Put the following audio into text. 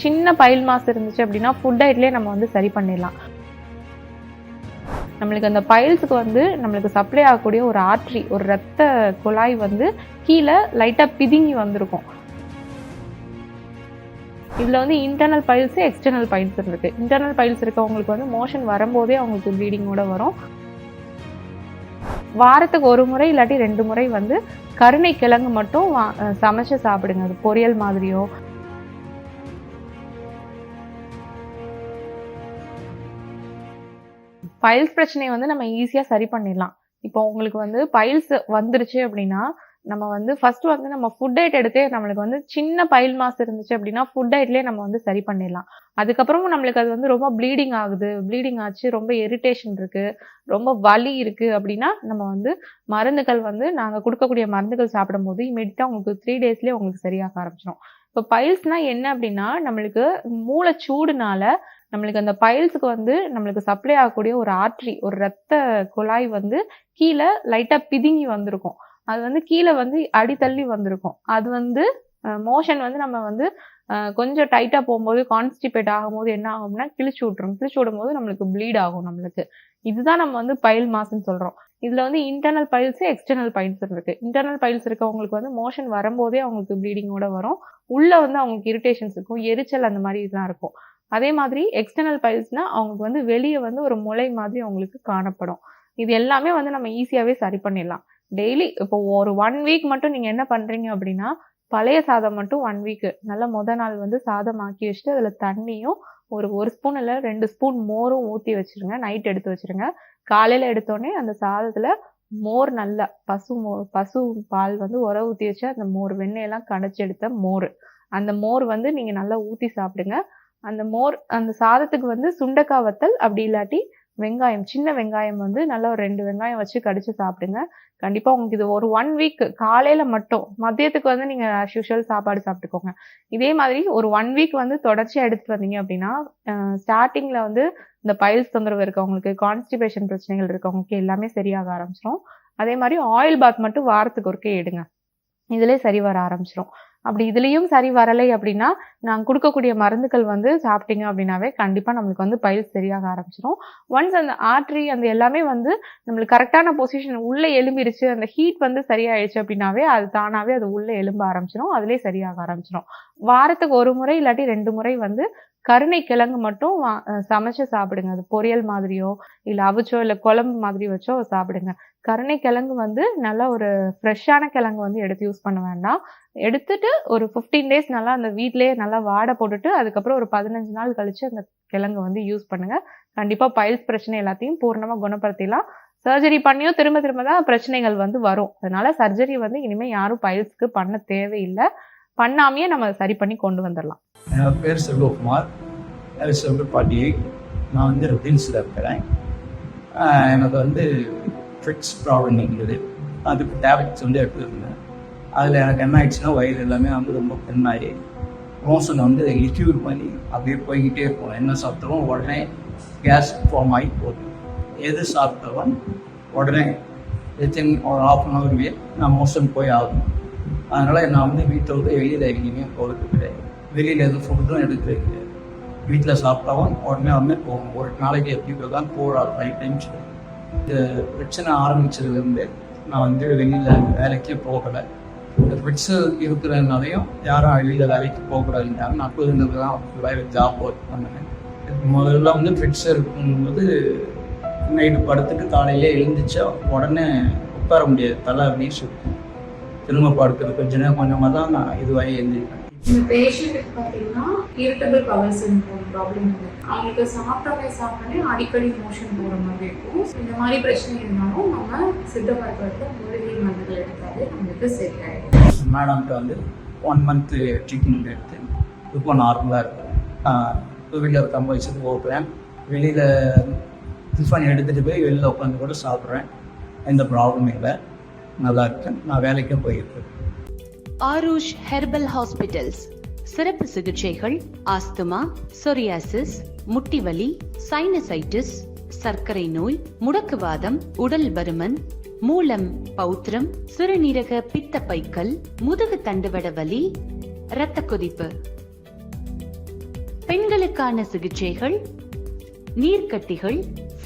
சின்ன file mass இருந்துச்சு அப்படின்னா ஃபுட் டயட்லேயே நம்ம வந்து சரி பண்ணிடலாம். நம்மளுக்கு அந்த பைல்ஸுக்கு வந்து நம்மளுக்கு சப்ளை ஆகக்கூடிய ஒரு ஆர்ட்ரி ஒரு ரத்த குழாய் வந்து கீழே லைட்டாக பிதுங்கி வந்திருக்கும். இதில் வந்து இன்டர்னல் பைல்ஸு எக்ஸ்டர்னல் பைல்ஸ் இருக்குது இன்டர்னல் பைல்ஸ் இருக்கவங்களுக்கு வந்து மோஷன் வரும்போதே அவங்களுக்கு ப்ளீடிங்கோட வரும். வாரத்துக்கு ஒரு முறை இல்லாட்டி ரெண்டு முறை வந்து கருணை கிழங்கு மட்டும் வா- சமைச்சு சாப்பிடுங்க. அது பொரியல் மாதிரியோ பைல்ஸ் பிரச்சனையை வந்து நம்ம ஈஸியாக சரி பண்ணிடலாம். இப்போ உங்களுக்கு வந்து பைல்ஸ் வந்துருச்சு அப்படின்னா நம்ம வந்து ஃபர்ஸ்ட் வந்து நம்ம ஃபுட் டயட் எடுத்தே நம்மளுக்கு வந்து சின்ன பைல் மாஸ் இருந்துச்சு அப்படின்னா ஃபுட் டயட்லேயே நம்ம வந்து சரி பண்ணிடலாம். அதுக்கப்புறமும் நம்மளுக்கு அது வந்து ரொம்ப ப்ளீடிங் ஆகுது. ப்ளீடிங் ஆச்சு ரொம்ப இரிட்டேஷன் இருக்குது ரொம்ப வலி இருக்குது அப்படின்னா நம்ம வந்து மருந்துகள் வந்து நாங்கள் கொடுக்கக்கூடிய மருந்துகள் சாப்பிடும்போது இமீடியட்டாக உங்களுக்கு த்ரீ டேஸ்லேயே உங்களுக்கு சரியாக ஆரம்பிச்சிடும் இப்போ பைல்ஸ்னால் என்ன அப்படின்னா நம்மளுக்கு மூளை சூடுனால நம்மளுக்கு அந்த பைல்ஸுக்கு வந்து நம்மளுக்கு சப்ளை ஆகக்கூடிய ஒரு ஆர்ட்ரி ஒரு ரத்த குழாய் வந்து கீழே லைட்டாக பிதுங்கி வந்திருக்கும். அது வந்து கீழே வந்து அடித்தள்ளி வந்திருக்கும். அது வந்து மோஷன் வந்து நம்ம வந்து கொஞ்சம் டைட்டாக போகும்போது கான்ஸ்டிபேட் ஆகும்போது என்ன ஆகும்னா கிழிச்சு விட்ரும் கிழிச்சு விடும்போது நம்மளுக்கு ப்ளீட் ஆகும் நம்மளுக்கு. இதுதான் நம்ம வந்து பைல் மாஸ்ன்னு சொல்கிறோம் இதில் வந்து இன்டர்னல் பைல்ஸு எக்ஸ்டர்னல் பைல்ஸ் இருக்கு. இன்டர்னல் பைல்ஸ் இருக்கவங்களுக்கு வந்து மோஷன் வரும்போதே அவங்களுக்கு ப்ளீடிங்கோட வரும். உள்ளே வந்து அவங்களுக்கு இரிட்டேஷன்ஸ் இருக்கும். எரிச்சல் அந்த மாதிரி இதெல்லாம் இருக்கும். அதே மாதிரி எக்ஸ்டர்னல் பைல்ஸ்னால் அவங்களுக்கு வந்து வெளியே வந்து ஒரு முளை மாதிரி அவங்களுக்கு காணப்படும். இது எல்லாமே வந்து நம்ம ஈஸியாகவே சரி பண்ணிடலாம். டெய்லி இப்போ ஒரு ஒன் வீக் மட்டும் நீங்கள் என்ன பண்ணுறீங்க அப்படின்னா பழைய சாதம் மட்டும் ஒன் வீக்கு நல்லா முத நாள் வந்து சாதம் ஆக்கி வச்சுட்டு அதில் தண்ணியும் ஒரு ஒரு ஸ்பூன் இல்லை ரெண்டு ஸ்பூன் மோரும் ஊற்றி வச்சிருங்க. நைட் எடுத்து வச்சிருங்க. காலையில் எடுத்தோடனே அந்த சாதத்தில் மோர் நல்லா பசு மோ பசு பால் வந்து உர ஊற்றி வச்சு அந்த மோர் வெண்ணெயெல்லாம் கடைச்சி எடுத்த மோர். அந்த மோர் வந்து நீங்கள் நல்லா ஊற்றி சாப்பிடுங்க. அந்த மோர் அந்த சாதத்துக்கு வந்து சுண்டக்காய் வத்தல் அப்படி இல்லாட்டி வெங்காயம் சின்ன வெங்காயம் வந்து நல்லா ஒரு ரெண்டு வெங்காயம் வச்சு கடிச்சு சாப்பிடுங்க. கண்டிப்பாக உங்களுக்கு இது ஒரு ஒன் வீக் காலையில் மட்டும் மதியத்துக்கு வந்து நீங்கள் ஆஸ் யூஷுவல் சாப்பாடு சாப்பிட்டுக்கோங்க. இதே மாதிரி ஒரு ஒன் வீக் வந்து தொடர்ச்சியாக எடுத்துட்டு வந்தீங்க அப்படின்னா ஸ்டார்டிங்கில் வந்து இந்த பைல்ஸ் தொந்தரவு இருக்கவங்களுக்கு கான்ஸ்டிபேஷன் பிரச்சனைகள் இருக்கவங்களுக்கு எல்லாமே சரியாக ஆரம்பிச்சிடும் அதே மாதிரி ஆயில் பாத் மட்டும் வாரத்துக்கு ஒருக்கே எடுங்க. இதிலே சரி வர ஆரம்பிச்சிடும் அப்படி இதுலேயும் சரி வரலை அப்படின்னா நாங்கள் கொடுக்கக்கூடிய மருந்துகள் வந்து சாப்பிட்டீங்க அப்படின்னாவே கண்டிப்பாக நம்மளுக்கு வந்து பயில் சரியாக ஆரம்பிச்சிடும் ஒன்ஸ் அந்த ஆர்ட்ரி அந்த எல்லாமே வந்து நம்மளுக்கு கரெக்டான பொசிஷன் உள்ளே எலும்பிருச்சு அந்த ஹீட் வந்து சரியாயிடுச்சு அப்படின்னாவே அது தானாகவே அது உள்ளே எலும்ப ஆரம்பிச்சிடும் அதுலேயே சரியாக ஆரம்பிச்சிடும் வாரத்துக்கு ஒரு முறை இல்லாட்டி ரெண்டு முறை வந்து கருணை கிழங்கு மட்டும் சமைச்சு சாப்பிடுங்க. அது பொரியல் மாதிரியோ இல்லை அவிச்சோ இல்லை குழம்பு மாதிரி வச்சோ சாப்பிடுங்க. கருணை கிழங்கு வந்து நல்லா ஒரு ஃப்ரெஷ்ஷான கிழங்கு வந்து எடுத்து யூஸ் பண்ண வேண்டாம். எடுத்துட்டு ஒரு ஃபிஃப்டீன் டேஸ் நல்லா அந்த வீட்டிலேயே நல்லா வாடை போட்டுட்டு அதுக்கப்புறம் ஒரு பதினஞ்சு நாள் கழிச்சு அந்த கிழங்கு வந்து யூஸ் பண்ணுங்க. கண்டிப்பாக பைல்ஸ் பிரச்சனை எல்லாத்தையும் பூர்ணமாக குணப்படுத்திடலாம். சர்ஜரி பண்ணியும் திரும்ப திரும்ப தான் பிரச்சனைகள் வந்து வரும். அதனால சர்ஜரி வந்து இனிமேல் யாரும் பைல்ஸ்க்கு பண்ண தேவையில்லை. பண்ணாமையே நம்ம சரி பண்ணி கொண்டு வந்துடலாம். என் பேர் செல்வகுமார். வயசு வந்து நான் வந்து ரிலீஸில் இருக்கிறேன். எனக்கு வந்து ஃபிக்ஸ் ப்ராப்ளம் இருந்தது அதுக்கு டேப்லெட்ஸ் வந்து எடுத்துருந்தேன் அதில் எனக்கு என்ன ஆயிடுச்சுன்னா வயிறு எல்லாமே வந்து ரொம்ப பெண்ணாகி மோசன் வந்து லிக்யூட் பண்ணி அப்படியே போய்கிட்டே இருக்கும் என்ன சாப்பிட்டாலும் உடனே கேஸ் ஃபார்ம் ஆகி போகுது. எது சாப்பிட்டாலும் உடனே வித்தின் ஒரு ஹாஃப் அன் ஹவர்லேயே நான் மோஷன் போய் ஆகணும். அதனால் நான் வந்து வீட்டை விட்டு வெளியில் எங்கேயுமே போகிறது கிடையாது. வெளியில் எதுவும் ஃபுட்டும் எடுக்கிறது கிடையாது வீட்டில் சாப்பிட்டாவும் உடனே உடனே போகும். ஒரு நாளைக்கு எப்படி தான் போகிறாரு ஃபைவ் டைம்ஸ் இந்த பிரச்சனை ஆரம்பிச்சதுலேருந்து நான் வந்து வெளியில் வேலைக்கே போகலை. இந்த பிரச்சனை இருக்கிறதுனாலையும் யாரும் வெளியில் வேலைக்கு போகக்கூடாதுன்றாங்க நான் புதுநது தான் வேலை ஜாப் ஒர்க் பண்ணேன். முதல்ல வந்து ஃபிட்ஸ் இருக்கும்போது நைட்டு படுத்துட்டு காலையிலே எழுந்திரிச்சா உடனே உட்கார முடியாது. தலை அப்படின்னு சுற்றும் திரும்ப படுக்கிறது கொஞ்ச நேரம் கொஞ்சமாக தான் நான் இதுவாகி எழுந்திருப்பேன் இந்த பேஷண்ட்டுக்கு பார்த்தீங்கன்னா இரிட்டபிள் பவர் சிண்ட்ரோம் ப்ராப்ளம் இருக்கு. அவங்களுக்கு சாப்பிட்டோன்னே சாப்பிட்டோன்னே அடிக்கடி மோஷன் போகிற மாதிரி இருக்கும். இந்த மாதிரி பிரச்சனை இருந்தாலும் நம்ம சித்த மருத்துவத்தில் மூலிகை மருந்துகள் எடுத்தாலே நம்மளுக்கு சரியாயிடும். மேடம்கிட்ட வந்து ஒன் மந்த்து ட்ரீட்மெண்ட் எடுத்து இப்போ நார்மலாக இருக்கும் டூ வீலர் கம்ப வச்சுட்டு போகிறேன். வெளியில் டிஃபன் எடுத்துகிட்டு போய் வெளியில் உட்காந்து கூட சாப்பிட்றேன். எந்த ப்ராப்ளமும் இல்லை. நல்லா இருக்கேன் நான் வேலைக்கும் போயிருக்கேன். Aarush herbal hospitals. சிறப்பு சிகிச்சைகள் ஆஸ்துமா சொரியாசிஸ் முட்டிவலி சைனசைட்டிஸ் சர்க்கரை நோய் முடக்குவாதம் உடல் பருமன் மூலம் பௌத்திரம் சிறுநீரக பித்தப்பைக்கல் முதுகு தண்டுவட வலி இரத்த கொதிப்பு பெண்களுக்கான சிகிச்சைகள் நீர்க்கட்டிகள்